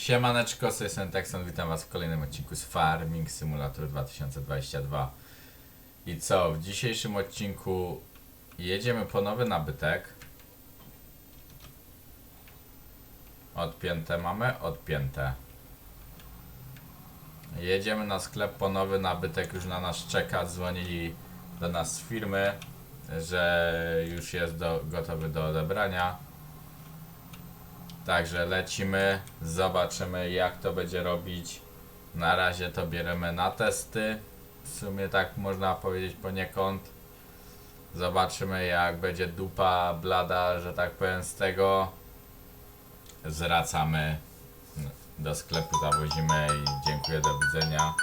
Siemaneczko, z strony Texan, witam was w kolejnym odcinku z Farming Simulator 2022 I co, w dzisiejszym odcinku jedziemy po nowy nabytek. Odpięte mamy? Odpięte. Jedziemy na sklep po nowy nabytek, już na nas czeka, dzwonili do nas z firmy, że już jest do, gotowy do odebrania Także lecimy, zobaczymy jak to będzie robić. Na razie to bierzemy na testy. W sumie tak można powiedzieć poniekąd. Zobaczymy jak będzie dupa blada, że tak powiem z tego. Zwracamy do sklepu, zawozimy i dziękuję, do widzenia.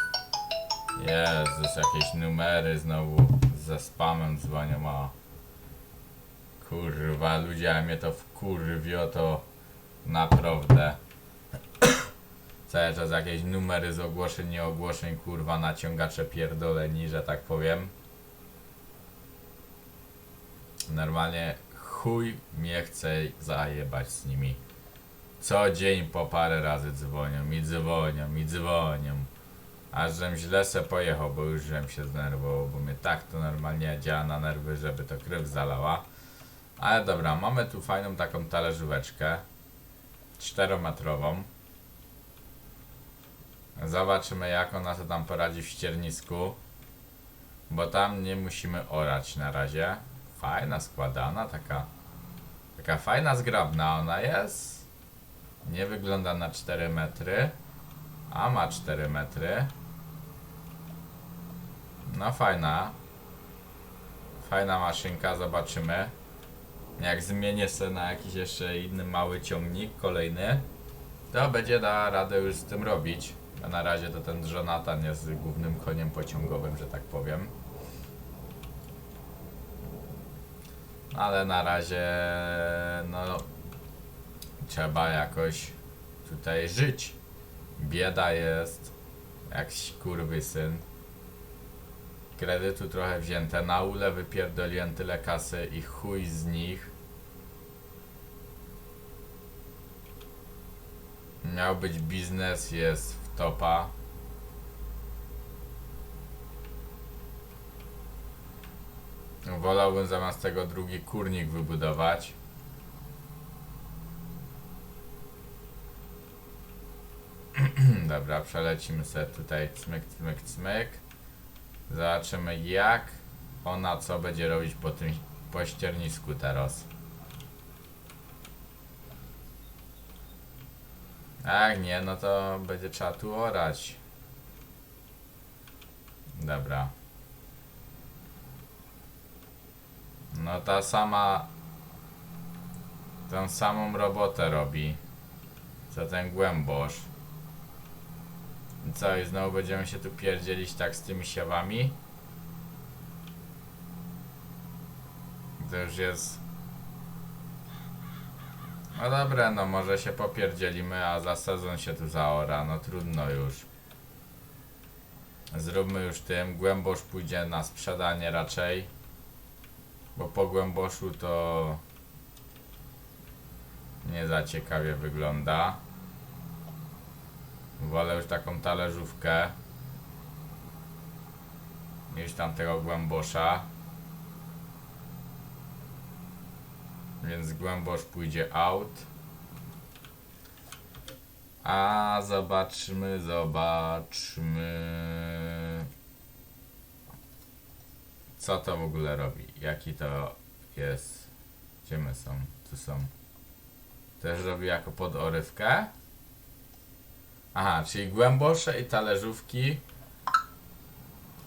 Jezus, jakieś numery znowu ze spamem dzwonią, o. Kurwa, ludzie, a mnie to wkurwio, to naprawdę. Cały czas jakieś numery z ogłoszeń, nie ogłoszeń, kurwa, naciągacze pierdoleni, że tak powiem. Normalnie chuj mnie chce zajebać z nimi. Co dzień po parę razy dzwonią i dzwonią i dzwonią. Aż żem źle se pojechał, bo już żem się zdenerwował, bo mnie tak to normalnie działa na nerwy, żeby to krew zalała. Ale dobra, mamy tu fajną taką talerzóweczkę. 4-metrową. Zobaczymy jak ona sobie tam poradzi w ściernisku. Bo tam nie musimy orać na razie. Fajna, składana, taka. Taka fajna, zgrabna ona jest. Nie wygląda na 4 metry. A ma 4 metry. No fajna. Fajna maszynka, zobaczymy. Jak zmienię sobie na jakiś jeszcze inny mały ciągnik, kolejny, to będzie da radę już z tym robić. A na razie to ten Jonathan jest głównym koniem pociągowym, że tak powiem. Ale na razie, no, trzeba jakoś tutaj żyć. Bieda jest, jak kurwy syn. Kredytu trochę wzięte, na ule wypierdoliłem tyle kasy i chuj z nich. Miał być biznes, jest w topa. Wolałbym zamiast tego drugi kurnik wybudować. Dobra, przelecimy sobie tutaj cmyk, cmyk, cmyk. Zobaczymy jak ona co będzie robić po tym po ściernisku teraz. Ach nie, no to będzie trzeba tu orać. Dobra. No ta sama tą samą robotę robi co ten głębosz. Co, i znowu będziemy się tu pierdzielić tak z tymi siewami? To już jest... No dobra, no może się popierdzielimy, a za sezon się tu zaora, no trudno już. Zróbmy już tym, głębosz pójdzie na sprzedanie raczej. Bo po głęboszu to... Nie za ciekawie wygląda. Wolę już taką talerzówkę niż tamtego głębosza. Więc głębosz pójdzie out. A zobaczmy, zobaczmy. Co to w ogóle robi? Jaki to jest? Gdzie my są? Tu są. Też robi jako podorywkę? Aha, czyli głębosze i talerzówki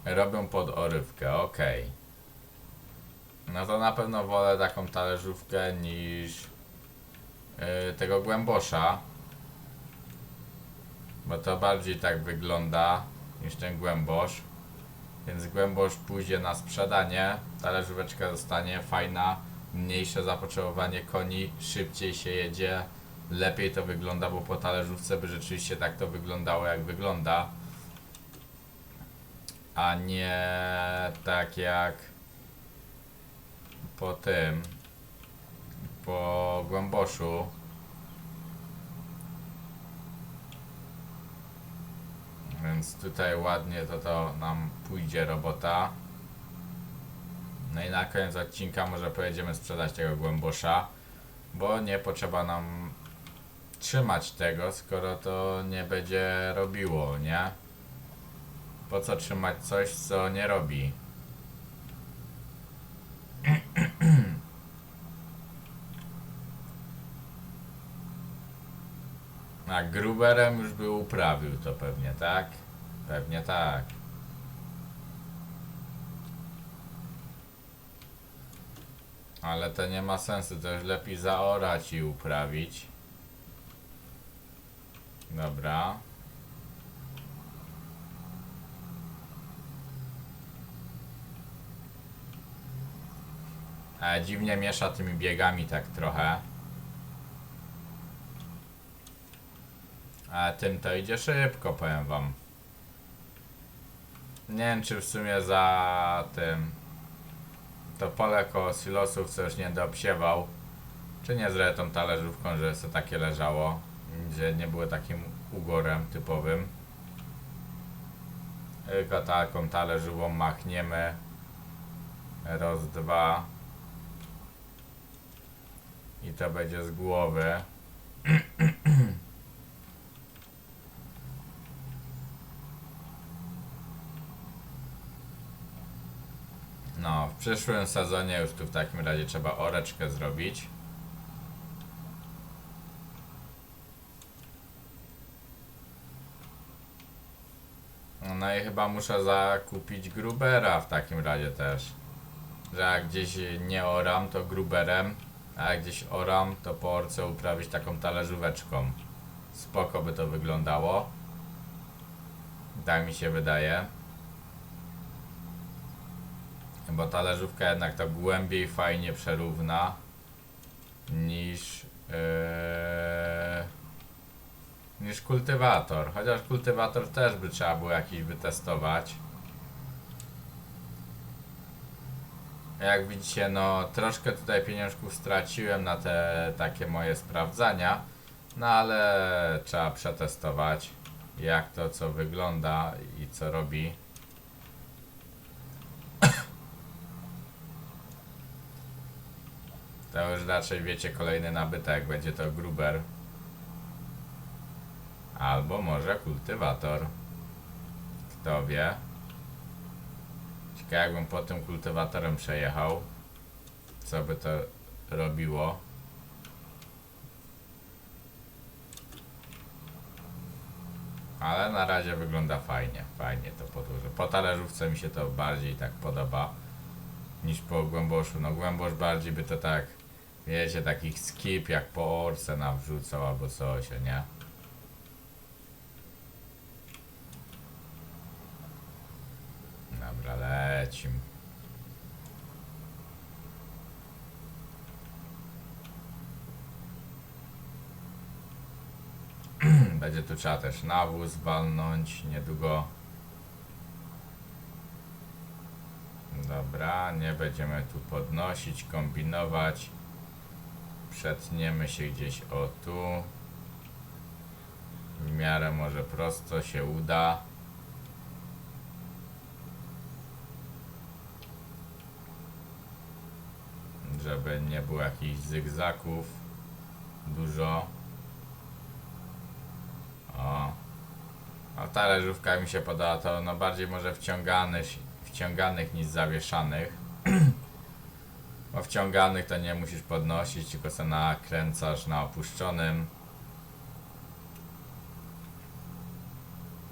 robią podorywkę, okej. No to na pewno wolę taką talerzówkę niż yy, tego głębosza. Bo to bardziej tak wygląda niż ten głębosz. Więc głębosz pójdzie na sprzedanie, talerzóweczka zostanie fajna, mniejsze zapotrzebowanie koni, szybciej się jedzie, lepiej to wygląda, bo po talerzówce by rzeczywiście tak to wyglądało jak wygląda. A nie tak jak po tym, po głęboszu. Więc tutaj ładnie to, to nam pójdzie robota. No i na koniec odcinka może pojedziemy sprzedać tego głębosza, bo nie potrzeba nam trzymać tego, skoro to nie będzie robiło, nie? Po co trzymać coś, co nie robi? A gruberem już by uprawił to pewnie, tak? Pewnie tak. Ale to nie ma sensu, to już lepiej zaorać i uprawić. Dobra. E, dziwnie miesza tymi biegami tak trochę. A tym to idzie szybko, powiem wam. Nie wiem, czy w sumie za tym to pole koło silosów, co już nie doobsiewał, czy nie zrobię tą talerzówką, że sobie takie leżało, gdzie nie było takim ugorem typowym. Tylko taką talerzową machniemy. Raz, dwa. I to będzie z głowy. No, w przyszłym sezonie już tu w takim razie trzeba oreczkę zrobić. No i chyba muszę zakupić grubera w takim razie też. Że jak gdzieś nie oram, to gruberem, a jak gdzieś oram, to po orce uprawić taką talerzóweczką. Spoko by to wyglądało. Tak mi się wydaje. Bo talerzówka jednak to głębiej fajnie przerówna niż yy, niż kultywator. Chociaż kultywator też by trzeba było jakiś wytestować. Jak widzicie, no troszkę tutaj pieniążków straciłem na te takie moje sprawdzania, no ale trzeba przetestować jak to co wygląda i co robi. To już raczej wiecie kolejny nabytek, będzie to gruber. Albo może kultywator. Kto wie. Ciekawe jakbym po tym kultywatorem przejechał. Co by to robiło. Ale na razie wygląda fajnie, fajnie to podłoże. Po talerzówce mi się to bardziej tak podoba niż po głęboszu. No głębosz bardziej by to tak, wiecie, takich skip jak po orce nawrzucał albo coś, nie? Dobra, lecim. Będzie tu trzeba też nawóz walnąć niedługo. Dobra, nie będziemy tu podnosić, kombinować. Przetniemy się gdzieś o tu. W miarę może prosto się uda. Żeby nie było jakichś zygzaków. Dużo. O. A talerzówka mi się podała to no bardziej może wciąganych, wciąganych niż zawieszanych. Bo wciąganych to nie musisz podnosić, tylko se nakręcasz na opuszczonym.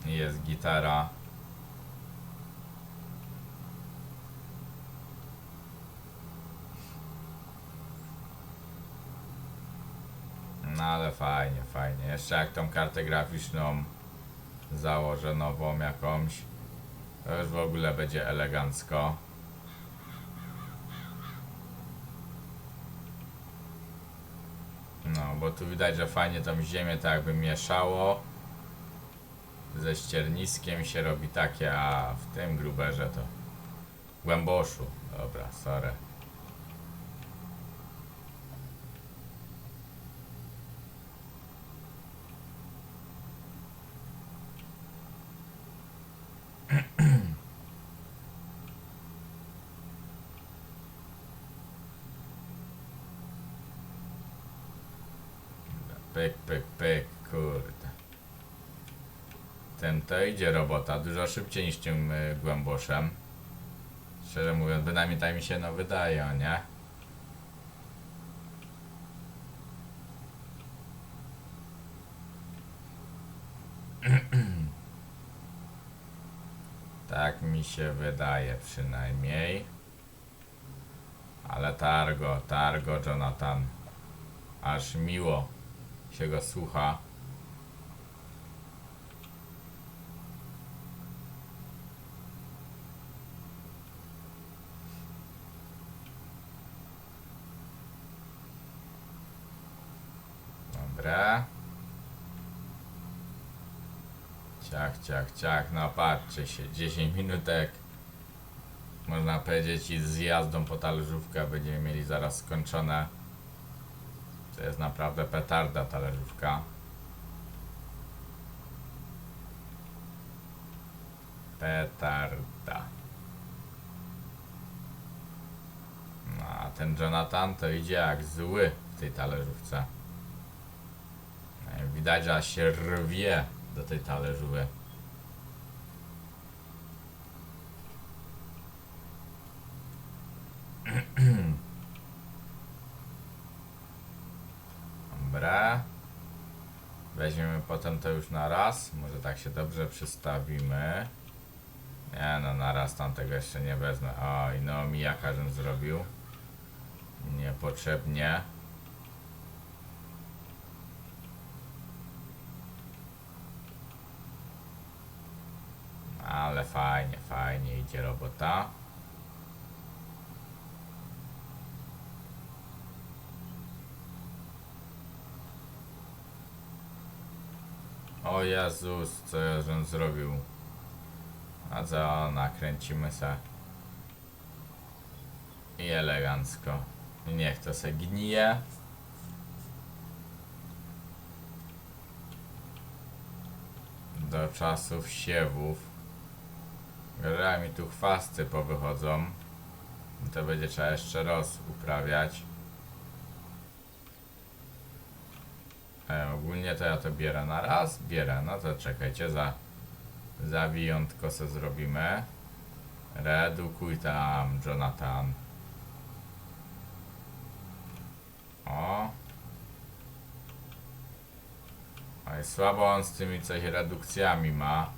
Jest gitara. No ale fajnie, fajnie. Jeszcze jak tą kartę graficzną założę nową jakąś, to już w ogóle będzie elegancko. No, bo tu widać, że fajnie tą ziemię tak jakby mieszało. Ze ścierniskiem się robi takie, a w tym gruberze to głęboszu. Dobra, sorry. Pyk, pyk, pyk, kurde. Ten to idzie robota dużo szybciej niż tym y, głęboszem. Szczerze mówiąc, bynajmniej tak mi się no wydaje, nie? Tak mi się wydaje przynajmniej. Ale targo, targo, Jonathan. Aż miło się go słucha. Dobra. Ciach, ciach, ciach. No patrzcie się. 10 minutek. Można powiedzieć i z jazdą po talerzówkę będziemy mieli zaraz skończone. To jest naprawdę petarda talerzówka. Petarda. No, a ten Jonathan to idzie jak zły w tej talerzówce. E, Widać, że aż się rwie do tej talerzówy. Dobra. Weźmiemy potem to już na raz. Może tak się dobrze przystawimy. Nie no, na raz tam tego jeszcze nie wezmę. O, i no mijaka żem zrobił. Niepotrzebnie. Ale fajnie, fajnie idzie robota. O Jezus, co ja żem zrobił? A co, nakręcimy se. I elegancko. Niech to se gnije. Do czasów siewów. Gra mi tu chwasty powychodzą. To będzie trzeba jeszcze raz uprawiać. E, ogólnie to ja to bierę na raz. Bierę, no to czekajcie, za, za wyjątko se zrobimy. Redukuj tam, Jonathan. O. Oj, słabo on z tymi coś redukcjami ma.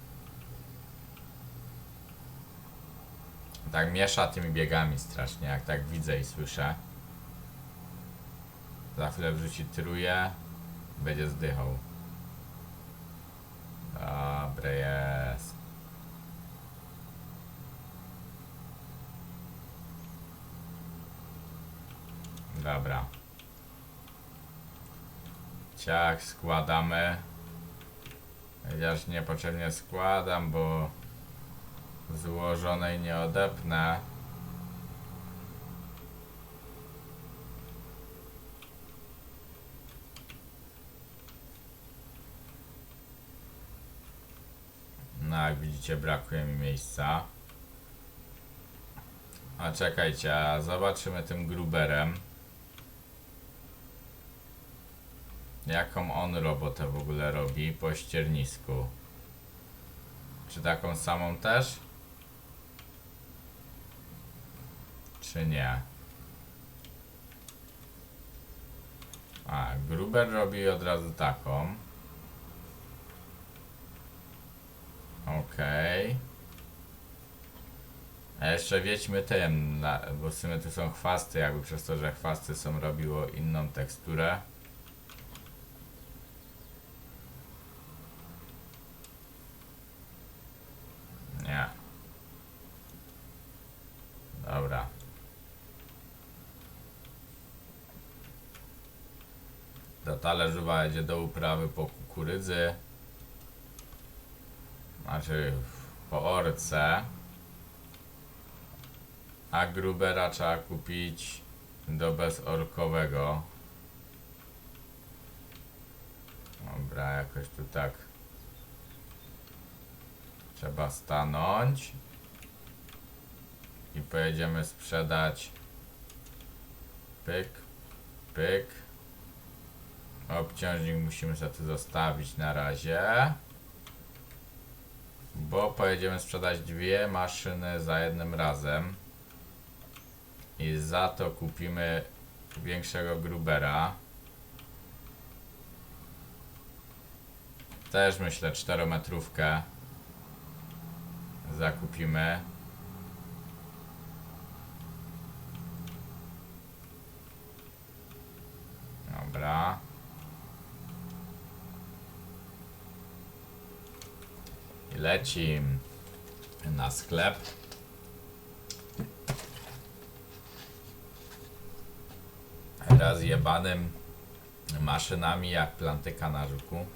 Tak miesza tymi biegami strasznie, jak tak widzę i słyszę. Za chwilę wrzuci truje, będzie zdychał. Dobre jest. Dobra. Ciach składamy. Chociaż niepotrzebnie składam, bo złożonej nie odepnę. No jak widzicie brakuje mi miejsca. A czekajcie, a zobaczymy tym gruberem. Jaką on robotę w ogóle robi po ściernisku? Czy taką samą też? Czy nie? A, Gruber robi od razu taką. Okej. A jeszcze wiedźmy tym, bo w sumie tu są chwasty, jakby przez to, że chwasty są robiło inną teksturę. Nie. Dobra. Ta talerzowa jedzie do uprawy po kukurydzy. Znaczy po orce. A grubera trzeba kupić do bezorkowego. Dobra, jakoś tu tak. Trzeba stanąć. I pojedziemy sprzedać. Pyk, pyk. Obciążnik musimy sobie tu zostawić na razie. Bo pojedziemy sprzedać dwie maszyny za jednym razem. I za to kupimy większego grubera. Też myślę 4 metrówkę zakupimy. Dobra. I lecim na sklep. Raz jebanym maszynami jak plantyka na żuku.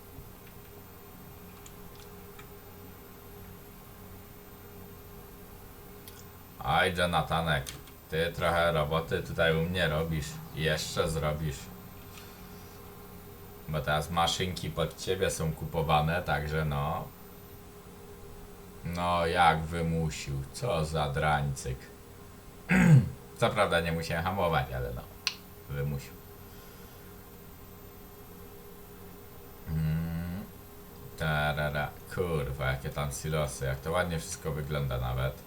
Aj, Jonathanek, ty trochę roboty tutaj u mnie robisz. Jeszcze zrobisz. Bo teraz maszynki pod ciebie są kupowane, także no. No, jak wymusił. Co za drańcyk. Co prawda nie musiałem hamować, ale no. Wymusił. Mm. Tarara. Kurwa, jakie tam silosy. Jak to ładnie wszystko wygląda nawet.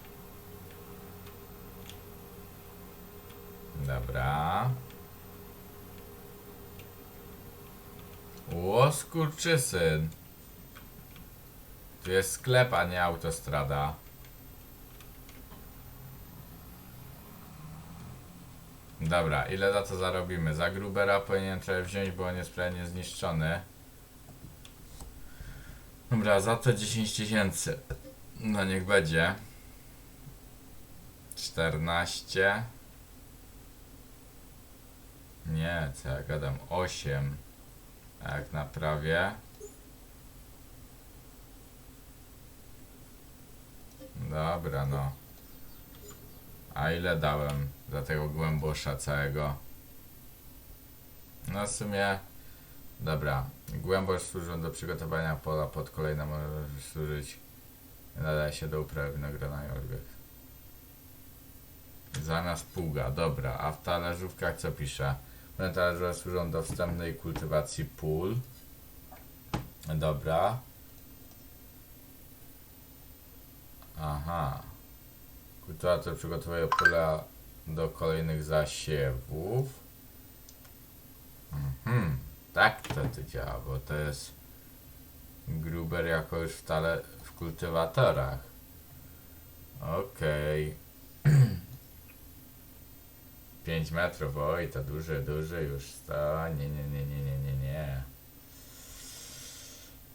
Dobra. Ło, skurczysyn. Tu jest sklep, a nie autostrada. Dobra, ile za to zarobimy? Za Grubera powinien trochę wziąć, bo on jest prawie niezniszczony. Dobra, za to 10 tysięcy. No niech będzie. 14. Nie, co ja gadam? 8. A jak naprawię? Dobra, no. A ile dałem za tego głębosza całego? No w sumie... Dobra. Głębosz służą do przygotowania pola pod kolejne może służyć. Nadaje się do uprawy winogrona i orgów. Zamiast pługa, dobra. A w talerzówkach co pisze? One talerzowe służą do wstępnej kultywacji pól. Dobra. Aha. Kultywator przygotowuje pola do kolejnych zasiewów. Mhm. Tak to tu działa, bo to jest gruber jako już w, tale, w kultywatorach. Okej. 5 metrów, oj, to duży, duży już to. Nie, nie, nie, nie, nie, nie, nie.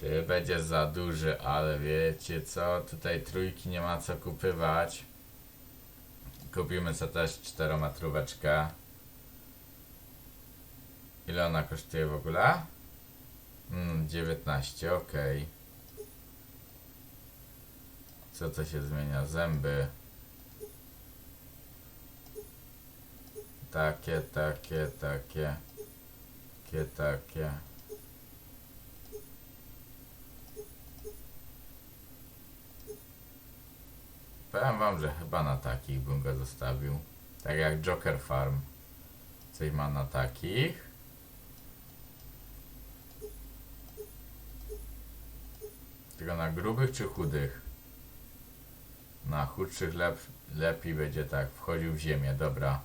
Ty będziesz za duży, ale wiecie co? Tutaj trójki nie ma co kupywać. Kupimy sobie też 4 metróweczkę. Ile ona kosztuje w ogóle? Mm, 19, ok. Co to się zmienia? Zęby. Takie, takie, takie. Takie, takie. Powiem wam, że chyba na takich bym go zostawił. Tak jak Joker Farm. Coś ma na takich. Tylko na grubych czy chudych? Na chudszych lep lepiej będzie tak. Wchodził w ziemię, dobra.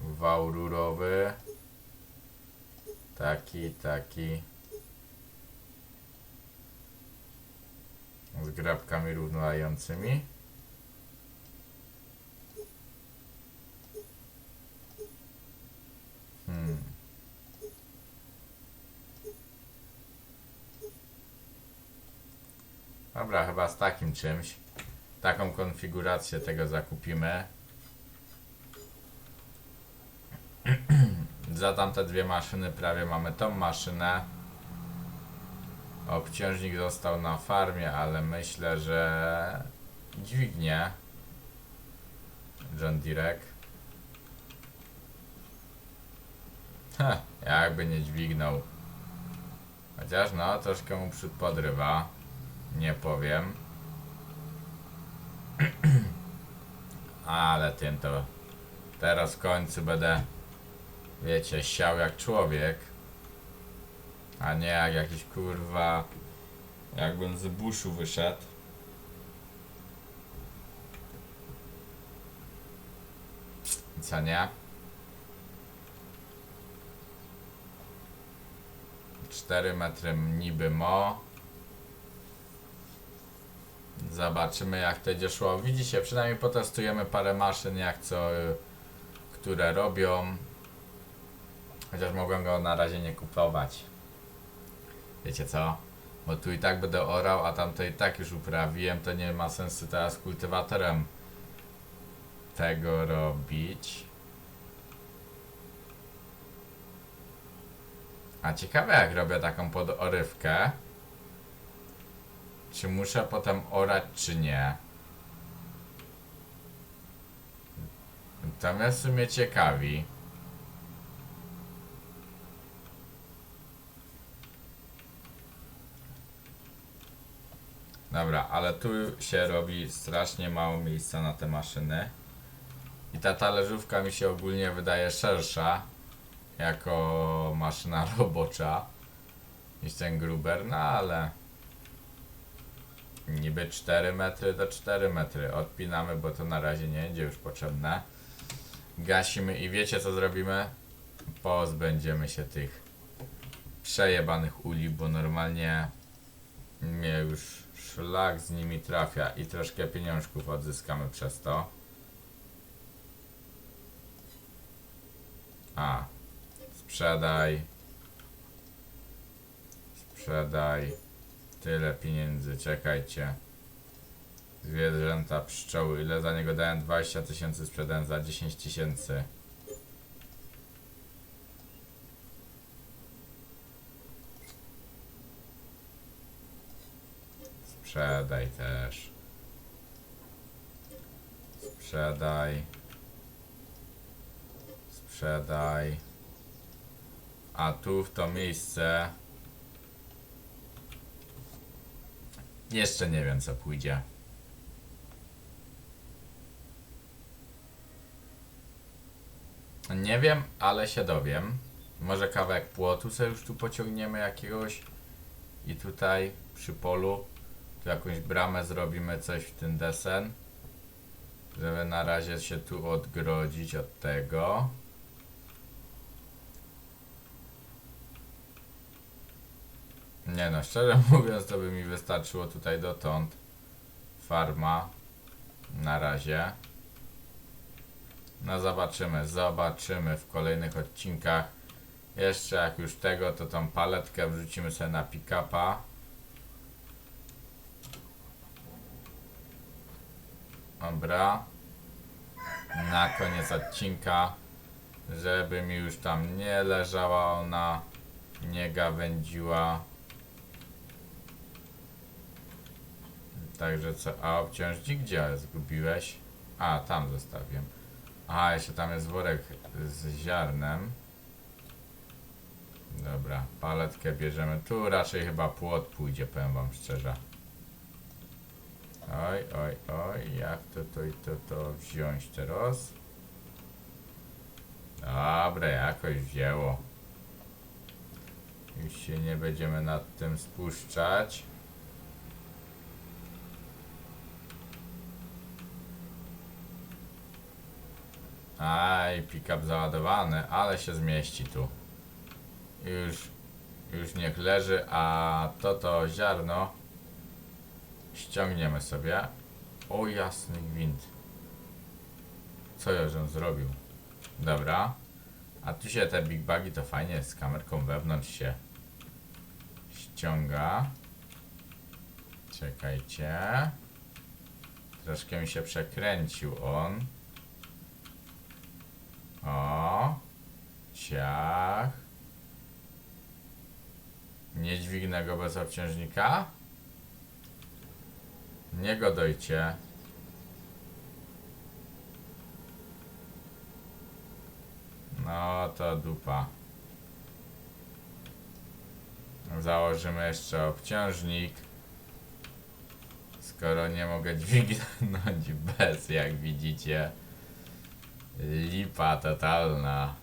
Wał rurowy. Taki, taki. Z grabkami równolejącymi. Hmm. Dobra, chyba z takim czymś. Taką konfigurację tego zakupimy. Za tamte dwie maszyny prawie mamy tą maszynę. Obciążnik został na farmie, ale myślę, że dźwignie John Direk. Jakby nie dźwignął. Chociaż no, troszkę mu przód podrywa. Nie powiem. Ale tym to teraz w końcu będę, wiecie, siał jak człowiek. A nie jak jakiś kurwa. Jakbym z buszu wyszedł. Co nie? 4 metry niby mo. Zobaczymy jak to będzie szło. Widzicie, przynajmniej potestujemy parę maszyn jak co, y, które robią. Chociaż mogłem go na razie nie kupować. Wiecie co? Bo tu i tak będę orał, a tamto i tak już uprawiłem, to nie ma sensu teraz kultywatorem tego robić. A ciekawe jak robię taką podorywkę. Czy muszę potem orać, czy nie? To mnie w sumie ciekawi. Dobra, ale tu się robi strasznie mało miejsca na te maszyny. I ta talerzówka mi się ogólnie wydaje szersza jako maszyna robocza niż ten gruber, no ale niby 4 metry to 4 metry. Odpinamy, bo to na razie nie będzie już potrzebne. Gasimy i wiecie co zrobimy? Pozbędziemy się tych przejebanych uli, bo normalnie mnie już szlak z nimi trafia i troszkę pieniążków odzyskamy przez to. A, sprzedaj. Sprzedaj. Tyle pieniędzy, czekajcie. Zwierzęta, pszczoły, ile za niego dałem? 20 tysięcy, sprzedałem za 10 tysięcy. Sprzedaj też. Sprzedaj. Sprzedaj. A tu w to miejsce. Jeszcze nie wiem co pójdzie. Nie wiem, ale się dowiem. Może kawałek płotu sobie już tu pociągniemy jakiegoś. I tutaj przy polu jakąś bramę zrobimy coś w ten desen. Żeby na razie się tu odgrodzić od tego. Nie no, szczerze mówiąc to by mi wystarczyło tutaj dotąd. Farma. Na razie. No zobaczymy, zobaczymy w kolejnych odcinkach. Jeszcze jak już tego, to tą paletkę wrzucimy sobie na pick-upa. Dobra. Na koniec odcinka, żeby mi już tam nie leżała ona, nie gawędziła. Także co, a obciążnik gdzie zgubiłeś? A, tam zostawiłem. A, jeszcze tam jest worek z ziarnem. Dobra, paletkę bierzemy. Tu raczej chyba płot pójdzie, powiem wam szczerze. Oj, oj, oj, jak to, to i to, to wziąć teraz? Dobra, jakoś wzięło. Już się nie będziemy nad tym spuszczać. Aj, pick-up załadowany, ale się zmieści tu. Już, już niech leży, a to to ziarno ściągniemy sobie. O jasny gwint. Co ja żem zrobił? Dobra. A tu się te big bagi to fajnie z kamerką wewnątrz się ściąga. Czekajcie. Troszkę mi się przekręcił on. O. Ciach. Nie dźwignę go bez obciążnika. Nie godojcie. No to dupa. Założymy jeszcze obciążnik. Skoro nie mogę dźwignąć bez, jak widzicie. Lipa totalna.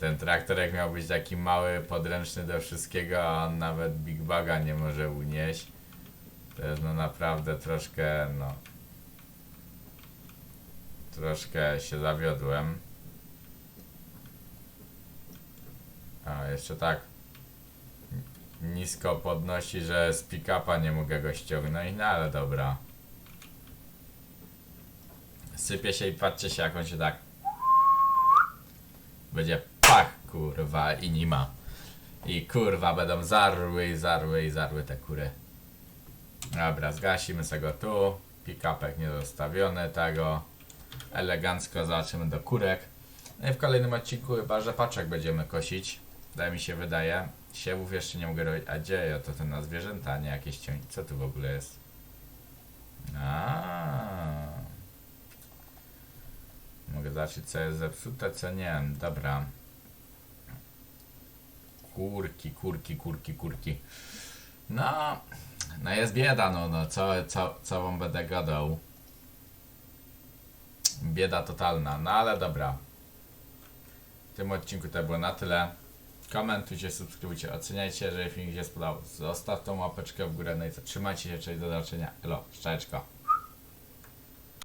Ten traktorek miał być taki mały, podręczny do wszystkiego, a on nawet Big Baga nie może unieść. To jest no naprawdę troszkę, no... Troszkę się zawiodłem. A, jeszcze tak. Nisko podnosi, że z pick-upa nie mogę go ściągnąć, no ale dobra. Sypie się i patrzcie się jak on się tak będzie pach kurwa i nie ma. I kurwa będą zarły i zarły i zarły te kury. Dobra, zgasimy sobie tu. Pick-upek nie zostawiony tego. Elegancko zobaczymy do kurek. No i w kolejnym odcinku chyba rzepaczek będziemy kosić. Tak mi się wydaje. Siewów jeszcze nie mogę robić. A gdzie ja to ten na zwierzęta, nie jakieś ciągi. Co tu w ogóle jest? A. Mogę zobaczyć co jest zepsute, co nie. Dobra. Kurki, kurki, kurki, kurki. No, no jest bieda, no, no co, co, wam będę gadał. Bieda totalna, no ale dobra. W tym odcinku to było na tyle. Komentujcie, subskrybujcie, oceniajcie, jeżeli film się spodobał. Zostaw tą łapeczkę w górę, no i co, trzymajcie się, cześć, do zobaczenia. Elo, szczęczko.